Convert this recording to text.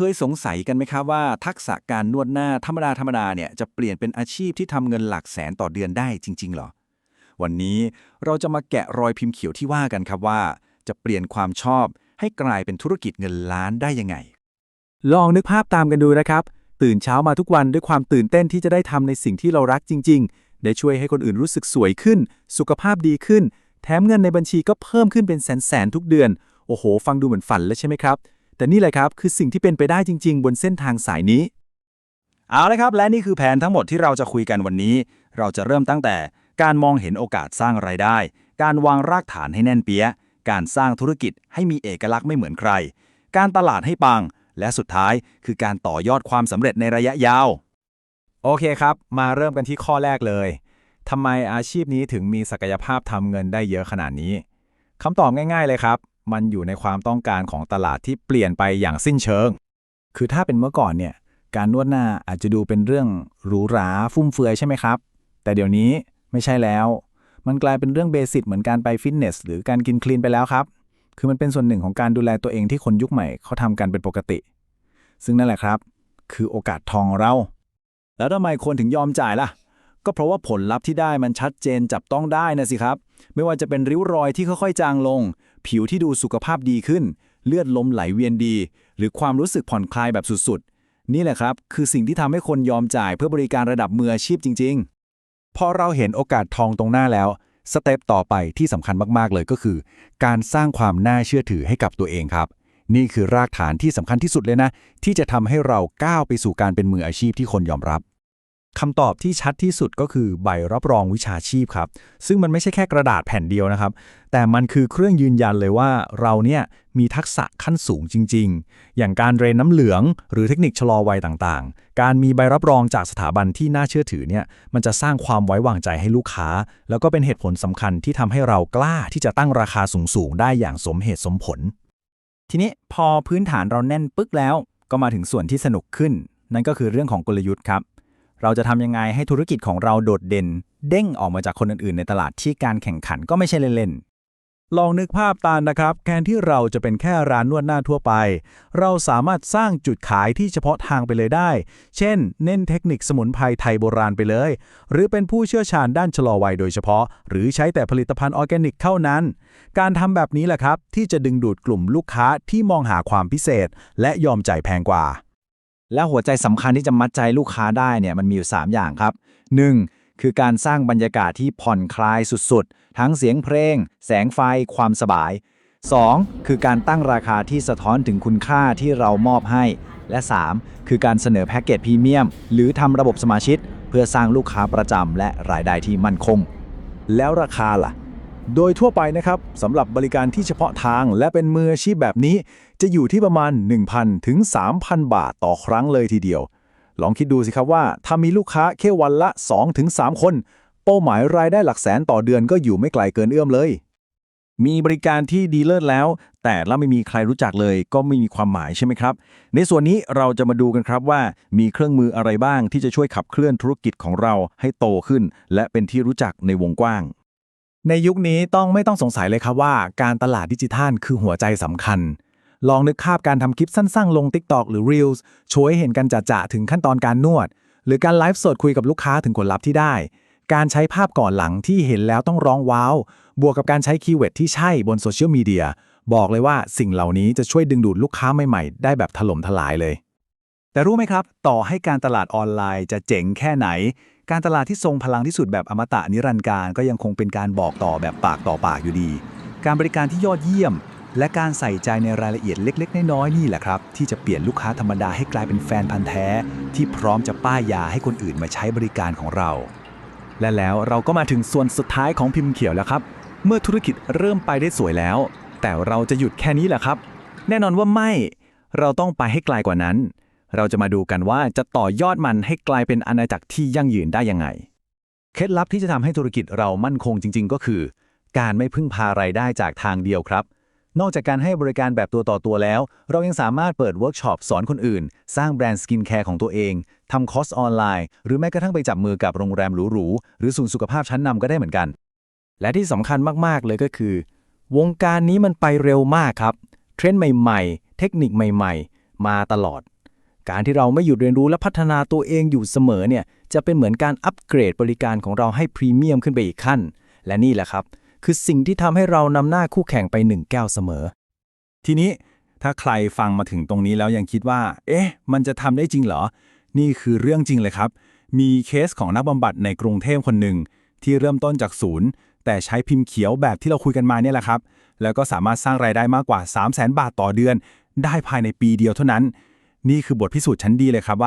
เคยสงสัยกันไหมครับว่าทักษะการนวดหน้าธรรมดาธรรมดาเนี่ยจะเปลี่ยนเป็นอาชีพที่ทำเงินหลักแสนต่อเดือนได้จริง ๆ หรอ วันนี้เราจะมาแกะรอยพิมพ์เขียวที่ว่ากันครับว่า จะเปลี่ยนความชอบให้กลายเป็นธุรกิจเงินล้านได้ยังไง ลองนึกภาพตามกันดูนะครับ ตื่นเช้ามาทุกวันด้วยความตื่นเต้นที่จะได้ทำในสิ่งที่เรารักจริง ๆ ได้ช่วยให้คนอื่นรู้สึกสวยขึ้น สุขภาพดีขึ้น แถมเงินในบัญชีก็เพิ่มขึ้นเป็นแสนๆทุกเดือน โอ้โห ฟังดูเหมือนฝันแล้วใช่ไหมครับ แต่นี่แหละครับคือสิ่งที่เป็นไปได้จริง ๆ บนเส้นทางสายนี้ เอาละครับ และนี่คือแผนทั้งหมดที่เราจะคุยกันวันนี้ เราจะเริ่มตั้งแต่การมองเห็นโอกาสสร้างไรายได้ การวางรากฐานให้แน่นเปี้ย การสร้างธุรกิจให้มีเอกลักษณ์ไม่เหมือนใคร การตลาดให้ปัง และสุดท้ายคือการต่อยอดความสำเร็จในระยะยาว โอเคครับ มาเริ่มกันที่ข้อแรกเลยทำไมอาชีพนี้ถึงมีศักยภาพทำเงินได้เยอะขนาดนี้คำตอบง่าย ๆ เลยครับ มันอยู่ในความต้องการของตลาดที่เปลี่ยนไปอย่างสิ้นเชิง คือถ้าเป็นเมื่อก่อนเนี่ย การนวดหน้าอาจจะดูเป็นเรื่องหรูหราฟุ่มเฟือยใช่ไหมครับ แต่เดี๋ยวนี้ไม่ใช่แล้ว มันกลายเป็นเรื่องเบสิกเหมือนการไปฟิตเนสหรือการกินคลีนไปแล้วครับ คือมันเป็นส่วนหนึ่งของการดูแลตัวเองที่คนยุคใหม่เขาทำกันเป็นปกติ ซึ่งนั่นแหละครับ คือโอกาสทองเรา แล้วทำไมคนถึงยอมจ่ายล่ะ ก็เพราะว่าผลลัพธ์ที่ได้มันชัดเจนจับต้องได้นะสิครับ ไม่ว่าจะเป็นริ้วรอยที่ค่อยๆ จางลง ผิวที่ดูสุขภาพดีขึ้น เลือดลมไหลเวียนดี หรือความรู้สึกผ่อนคลายแบบสุดๆ นี่แหละครับ คือสิ่งที่ทำให้คนยอมจ่ายเพื่อบริการระดับมืออาชีพจริง ๆ พอเราเห็นโอกาสทองตรงหน้าแล้วสเต็ปต่อไปที่สำคัญมากๆเลยก็คือ การสร้างความน่าเชื่อถือให้กับตัวเองครับ นี่คือรากฐานที่สำคัญที่สุดเลยนะ ที่จะทำให้เราก้าวไปสู่การเป็นมืออาชีพที่คนยอมรับ คำตอบที่ชัดที่สุดก็คือใบรับรองวิชาชีพครับ ซึ่งมันไม่ใช่แค่กระดาษแผ่นเดียวนะครับ แต่มันคือเครื่องยืนยันเลยว่าเราเนี่ยมีทักษะขั้นสูงจริง ๆ อย่างการเรนน้ำเหลือง หรือเทคนิคชะลอวัยต่างๆ การมีใบรับรองจากสถาบันที่น่าเชื่อถือเนี่ย มันจะสร้างความไว้วางใจให้ลูกค้า แล้วก็เป็นเหตุผลสำคัญที่ทำให้เรากล้าที่จะตั้งราคาสูงๆ ได้อย่างสมเหตุสมผล ทีนี้พอพื้นฐานเราแน่นปึ๊กแล้ว ก็มาถึงส่วนที่สนุกขึ้น นั่นก็คือเรื่องของกลยุทธ์ครับ เราจะทำยังไงให้ธุรกิจของเราโดดเด่น เด้งออกมาจากคนอื่นๆ ในตลาดที่การแข่งขันก็ไม่ใช่เล่นๆ ลองนึกภาพตามนะครับ แทนที่เราจะเป็นแค่ร้านนวดหน้าทั่วไป เราสามารถสร้างจุดขายที่เฉพาะทางไปเลยได้ เช่น เน้นเทคนิคสมุนไพรไทยโบราณไปเลย หรือเป็นผู้เชี่ยวชาญด้านชะลอวัยโดยเฉพาะ หรือใช้แต่ผลิตภัณฑ์ออร์แกนิกเท่านั้น การทำแบบนี้แหละครับ ที่จะดึงดูดกลุ่มลูกค้าที่มองหาความพิเศษ และยอมจ่ายแพงกว่า และหัวใจสำคัญที่จะมัดใจลูกค้าได้เนี่ยมันมีอยู่ 3 อย่างครับ 1. คือการสร้างบรรยากาศที่ผ่อนคลายสุดๆ ทั้งเสียงเพลง แสงไฟ ความสบาย 2. คือการตั้งราคาที่สะท้อนถึงคุณค่าที่เรามอบให้ และ 3. คือการเสนอแพ็กเกจพรีเมียม หรือทำระบบสมาชิกเพื่อสร้างลูกค้าประจำและรายได้ที่มั่นคง แล้วราคาล่ะ โดยทั่วไปนะครับสำหรับบริการที่เฉพาะทางและเป็นมืออาชีพแบบนี้ จะอยู่ที่ประมาณ 1,000 ถึง 3,000 บาทต่อครั้งเลยทีเดียว ลองคิดดูสิครับว่า ถ้ามีลูกค้าแค่วันละ 2-3ถึงคน เป้าหมายรายได้หลักแสนต่อเดือนก็อยู่ไม่ไกลเกินเอื้อมเลย มีบริการที่ดีเลิศแล้ว แต่ละไม่มีใครรู้จักเลยก็ไม่มีความหมายใช่ไหมครับ ในส่วนนี้เราจะมาดูกันครับว่า มีเครื่องมืออะไรบ้างที่จะช่วยขับเคลื่อนธุรกิจของเราให้โตขึ้น และเป็นที่รู้จักในวงกว้าง ในยุคนี้ต้องไม่ต้องสงสัยเลยครับว่าการตลาดดิจิทัลคือหัวใจสำคัญ ลองนึกภาพการทำคลิปสั้นๆ ลง TikTok หรือ Reels โชว์ให้เห็นกันจะๆถึงขั้นตอนการนวด หรือการไลฟ์สดคุยกับลูกค้าถึงผลลัพธ์ที่ได้ การใช้ภาพก่อนหลังที่เห็นแล้วต้องร้องว้าว บวกกับการใช้คีย์เวิร์ดที่ใช่บนโซเชียลมีเดียบอกเลยว่าสิ่งเหล่านี้จะช่วยดึงดูดลูกค้าใหม่ๆ ได้แบบถล่มทลายเลย แต่รู้ไหมครับ ต่อให้การตลาดออนไลน์จะเจ๋งแค่ไหน การตลาดที่ทรงพลังที่สุดแบบอมตะนิรันดร์การก็ยังคงเป็นการบอกต่อแบบปากต่อปากอยู่ดี การบริการที่ยอดเยี่ยม และการใส่ใจในรายละเอียดเล็ก ๆ น้อยๆนี่แหละครับ ที่จะเปลี่ยนลูกค้าธรรมดาให้กลายเป็นแฟนพันธ์แท้ ที่พร้อมจะป้ายยาให้คนอื่นมาใช้บริการของเรา และแล้วเราก็มาถึงส่วนสุดท้ายของพิมพ์เขียวแล้วครับ เมื่อธุรกิจเริ่มไปได้สวยแล้ว แต่เราจะหยุดแค่นี้แหละครับ แน่นอนว่าไม่ เราต้องไปให้ไกลกว่านั้น เราจะมาดูกันว่าจะต่อยอดมันให้กลายเป็นอาณาจักรที่ยั่งยืนได้ยังไง เคล็ดลับที่จะทำให้ธุรกิจเรามั่นคงจริง ๆ ก็คือ การไม่พึ่งพารายได้จากทางเดียวครับ นอกจากการให้บริการแบบตัวต่อตัวแล้ว เรายังสามารถเปิดเวิร์กช็อปสอนคนอื่น สร้างแบรนด์สกินแคร์ของตัวเองทำคอร์สออนไลน์ หรือแม้กระทั่งไปจับมือกับโรงแรมหรูๆหรือศูนย์สุขภาพชั้นนำก็ได้เหมือนกัน และที่สำคัญมากๆเลยก็คือ วงการนี้มันไปเร็วมากครับเทรนด์ใหม่ ๆ เทคนิคใหม่ ๆ มาตลอด การที่เราไม่หยุดเรียนรู้และพัฒนาตัวเองอยู่เสมอเนี่ยจะเป็นเหมือนการอัปเกรดบริการของเราให้พรีเมียมขึ้นไปอีกขั้น และนี่แหละครับ คือสิ่งที่ทำให้เรานำหน้าคู่แข่งไปหนึ่งแก้วเสมอ ทีนี้ถ้าใครฟังมาถึงตรงนี้แล้วยังคิดว่า เอ๊ะ มันจะทำได้จริงเหรอ นี่คือเรื่องจริงเลยครับ มีเคสของนักบำบัดในกรุงเทพคนหนึ่งที่เริ่มต้นจากศูนย์ แต่ใช้พิมพ์เขียวแบบที่เราคุยกันมาเนี่ยแหละครับ แล้วก็สามารถสร้างรายได้มากกว่า 3 0 0 0 0 0 บาทต่อเดือน ได้ภายในปีเดียวเท่านั้น นี่คือบทพิสูจน์ชั้นดีเลยครับว่า